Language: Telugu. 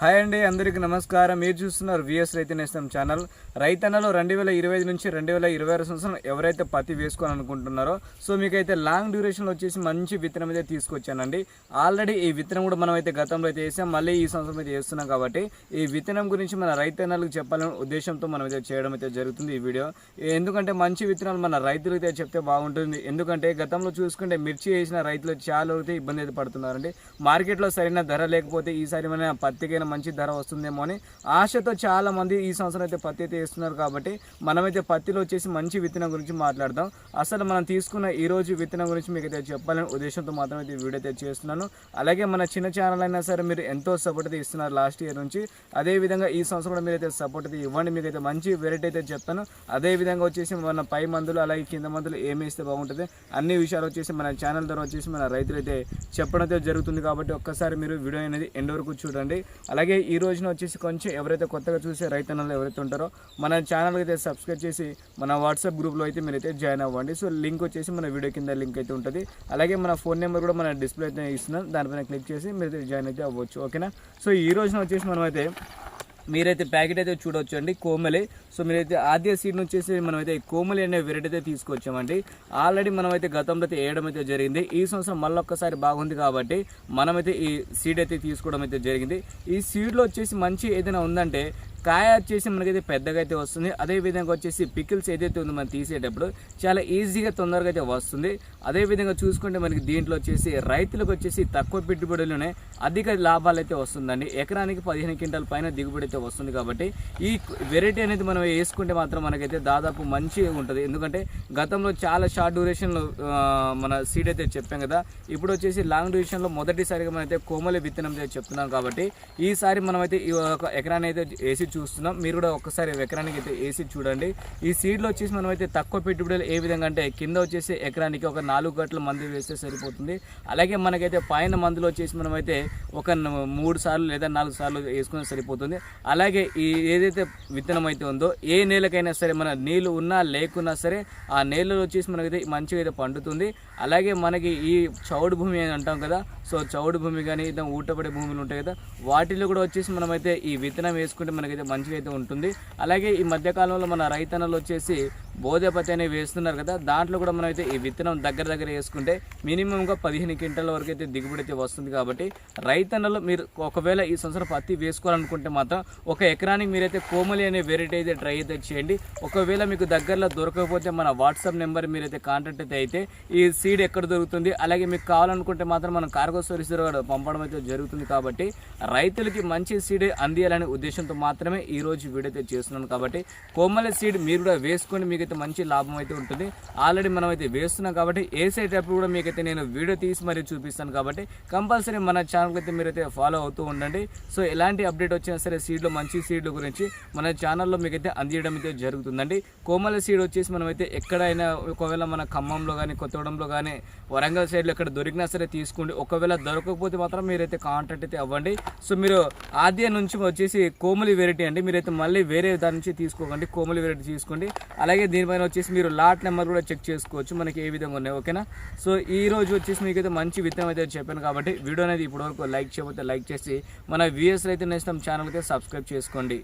హాయ్ అండి అందరికీ నమస్కారం. మీరు చూస్తున్నారు విఎస్ రైతు నేస్తం ఛానల్. రైతన్నలో రెండు వేల ఇరవై ఐదు నుంచి రెండు వేల ఇరవై ఆరు సంవత్సరం ఎవరైతే పత్తి వేసుకోవాలనుకుంటున్నారో సో మీకైతే లాంగ్ డ్యూరేషన్లో వచ్చేసి మంచి విత్తనం అయితే తీసుకొచ్చానండి. ఆల్రెడీ ఈ విత్తనం కూడా మనం అయితే గతంలో అయితే వేసాం మళ్ళీ ఈ సంవత్సరం అయితే వేస్తున్నాం కాబట్టి ఈ విత్తనం గురించి మన రైతన్నలకు చెప్పాలనే ఉద్దేశంతో మనం అయితే చేయడం అయితే జరుగుతుంది ఈ వీడియో. ఎందుకంటే మంచి విత్తనాలు మన రైతులు అయితే చెప్తే బాగుంటుంది. ఎందుకంటే గతంలో చూసుకుంటే మిర్చి వేసిన రైతులు చాలా అయితే ఇబ్బంది అయితే పడుతున్నారండి. మార్కెట్లో సరైన ధర లేకపోతే ఈసారి మన పత్తికైనా మంచి ధర వస్తుందేమో అని ఆశతో చాలా మంది ఈ సంవత్సరం అయితే పత్తి అయితే వేస్తున్నారు కాబట్టి మనమైతే పత్తిలో వచ్చేసి మంచి విత్తనం గురించి మాట్లాడదాం. అసలు మనం తీసుకున్న ఈ రోజు విత్తనం గురించి మీకు అయితే చెప్పాలని ఉద్దేశంతో మాత్రం అయితే వీడియో అయితే చేస్తున్నాను. అలాగే మన చిన్న ఛానల్ అయినా సరే మీరు ఎంతో సపోర్ట్ అయితే ఇస్తున్నారు లాస్ట్ ఇయర్ నుంచి. అదే విధంగా ఈ సంవత్సరం కూడా మీరైతే సపోర్ట్ అయితే ఇవ్వండి. మీకు అయితే మంచి వెరైటీ అయితే చెప్తాను. అదే విధంగా వచ్చేసి మన పై మందులు అలాగే కింద మందులు ఏమి బాగుంటుంది అన్ని విషయాలు వచ్చేసి మన ఛానల్ ద్వారా వచ్చేసి మన రైతులు అయితే చెప్పడం అయితే జరుగుతుంది కాబట్టి ఒక్కసారి మీరు వీడియో అనేది ఎండ్ వరకు చూడండి. అలాగే ఈ రోజున వచ్చేసి కొంచెం ఎవరైతే కొత్తగా చూసే రైతన్నలు ఎవరైతే ఉంటారో మన ఛానల్ అయితే సబ్స్క్రైబ్ చేసి మన వాట్సాప్ గ్రూప్లో అయితే మీరైతే జాయిన్ అవ్వండి. సో లింక్ వచ్చేసి మన వీడియో కింద లింక్ అయితే ఉంటుంది. అలాగే మన ఫోన్ నెంబర్ కూడా మన డిస్ప్లే అయితే ఇస్తున్నాం దానిపైన క్లిక్ చేసి మీరు జాయిన్ అయితే అవ్వచ్చు. ఓకేనా సో ఈ రోజున వచ్చేసి మనం అయితే మీరైతే ప్యాకెట్ అయితే చూడవచ్చు అండి కోమలి. సో మీరైతే ఆద్య సీడ్ వచ్చేసి మనమైతే కోమలి అనే వెరైటీ అయితే తీసుకొచ్చామండి. ఆల్రెడీ మనమైతే గతంలో అయితే వేయడం అయితే జరిగింది. ఈ సంవత్సరం మళ్ళీ ఒక్కసారి బాగుంది కాబట్టి మనమైతే ఈ సీడ్ అయితే తీసుకోవడం అయితే జరిగింది. ఈ సీడ్లో వచ్చేసి మంచి ఏదైనా ఉందంటే కాయ వచ్చేసి మనకైతే పెద్దగా అయితే వస్తుంది. అదే విధంగా వచ్చేసి పికిల్స్ ఏదైతే ఉందో మనం తీసేటప్పుడు చాలా ఈజీగా తొందరగా అయితే వస్తుంది. అదే విధంగా చూసుకుంటే మనకి దీంట్లో వచ్చేసి రైతులకు వచ్చేసి తక్కువ పెట్టుబడిలోనే అధిక లాభాలు అయితే వస్తుందండి. ఎకరానికి పదిహేను క్వింటాల పైన దిగుబడి అయితే వస్తుంది కాబట్టి ఈ వెరైటీ అనేది మనం వేసుకుంటే మాత్రం మనకైతే దాదాపు మంచిగా ఉంటుంది. ఎందుకంటే గతంలో చాలా షార్ట్ డ్యూరేషన్లో మన సీడ్ అయితే చెప్పాం కదా. ఇప్పుడు వచ్చేసి లాంగ్ డ్యూరేషన్లో మొదటిసారిగా మనం అయితే కోమలి విత్తనం చెప్తున్నాం కాబట్టి ఈసారి మనమైతే ఈ ఒక ఎకరాన్ని అయితే వేసి చూస్తున్నాం. మీరు కూడా ఒక్కసారి ఎకరానికి అయితే వేసి చూడండి. ఈ సీడ్లో వచ్చేసి మనం అయితే తక్కువ పెట్టుబడులు ఏ విధంగా అంటే కింద వచ్చేసి ఎకరానికి ఒక నాలుగు గంటల మందు వేస్తే సరిపోతుంది. అలాగే మనకైతే పైన మందులు వచ్చేసి మనమైతే ఒక మూడు సార్లు లేదా నాలుగు సార్లు వేసుకుని సరిపోతుంది. అలాగే ఈ ఏదైతే విత్తనం అయితే ఉందో ఏ నేలకైనా సరే మన నీళ్ళు ఉన్నా లేకున్నా సరే ఆ నేలలో వచ్చేసి మనకైతే మంచిగా అయితే పండుతుంది. అలాగే మనకి ఈ చౌడు భూమి అని అంటాం కదా సో చౌడు భూమి కానీ ఇదే ఊటపడే భూములు ఉంటాయి కదా వాటిలో కూడా వచ్చేసి మనమైతే ఈ విత్తనం వేసుకుంటే మనకైతే మంచిగా అయితే ఉంటుంది. అలాగే ఈ మధ్యకాలంలో మన రైతన్నలు వచ్చేసి బోధపతి అనేవి వేస్తున్నారు కదా దాంట్లో కూడా మనమైతే ఈ విత్తనం దగ్గర దగ్గర వేసుకుంటే మినిమంగా పదిహేను క్వింటల వరకు అయితే దిగుబడి అయితే వస్తుంది కాబట్టి రైతన్నలు మీరు ఒకవేళ ఈ సంవత్సరం పత్తి వేసుకోవాలనుకుంటే మాత్రం ఒక ఎకరానికి మీరైతే కోమలి అనే వెరైటీ అయితే ట్రై అయితే చేయండి. ఒకవేళ మీకు దగ్గరలో దొరకకపోతే మన వాట్సాప్ నెంబర్ మీరైతే కాంటాక్ట్ అయితే అయితే ఈ సీడ్ ఎక్కడ దొరుకుతుంది అలాగే మీకు కావాలనుకుంటే మాత్రం మనం కార్గో సర్వీస్ పంపడం అయితే జరుగుతుంది కాబట్టి రైతులకి మంచి సీడ్ అందియాలనే ఉద్దేశంతో మాత్రం మాత్రమే ఈ రోజు వీడియో అయితే చేస్తున్నాను కాబట్టి కోమల సీడ్ మీరు కూడా వేసుకొని మీకైతే మంచి లాభం అయితే ఉంటుంది. ఆల్రెడీ మనం అయితే వేస్తున్నాం కాబట్టి వేసేటప్పుడు కూడా మీకైతే నేను వీడియో తీసి మరీ చూపిస్తాను కాబట్టి కంపల్సరీ మన ఛానల్కి అయితే మీరైతే ఫాలో అవుతూ ఉండండి. సో ఎలాంటి అప్డేట్ వచ్చినా సరే సీడ్లో మంచి సీడ్ల గురించి మన ఛానల్లో మీకైతే అందియడం అయితే జరుగుతుందండి. కోమల సీడ్ వచ్చేసి మనమైతే ఎక్కడైనా ఒకవేళ మన ఖమ్మంలో కానీ కొత్తగూడెంలో కానీ వరంగల్ సైడ్లో ఎక్కడ దొరికినా సరే తీసుకోండి. ఒకవేళ దొరకకపోతే మాత్రం మీరైతే కాంటాక్ట్ అయితే అవ్వండి. సో మీరు ఆద్య నుంచి వచ్చేసి కోమలి వెరైటీ అండి. మీరైతే మళ్ళీ వేరే దాని నుంచి తీసుకోకండి. కోమలి వెరైటీ తీసుకోండి. అలాగే దీనిపైన వచ్చేసి మీరు లాట్ నెంబర్ కూడా చెక్ చేసుకోవచ్చు. మనకి ఏ విధంగా ఉన్నాయి. ఓకేనా సో ఈ రోజు వచ్చేసి మీకైతే మంచి విత్తనం అయితే చెప్పాను కాబట్టి వీడియో అనేది ఇప్పటివరకు లైక్ చేయకపోతే లైక్ చేసి మన వ్యూఎస్ రైతు నేస్తం ఛానల్కి సబ్స్క్రైబ్ చేసుకోండి.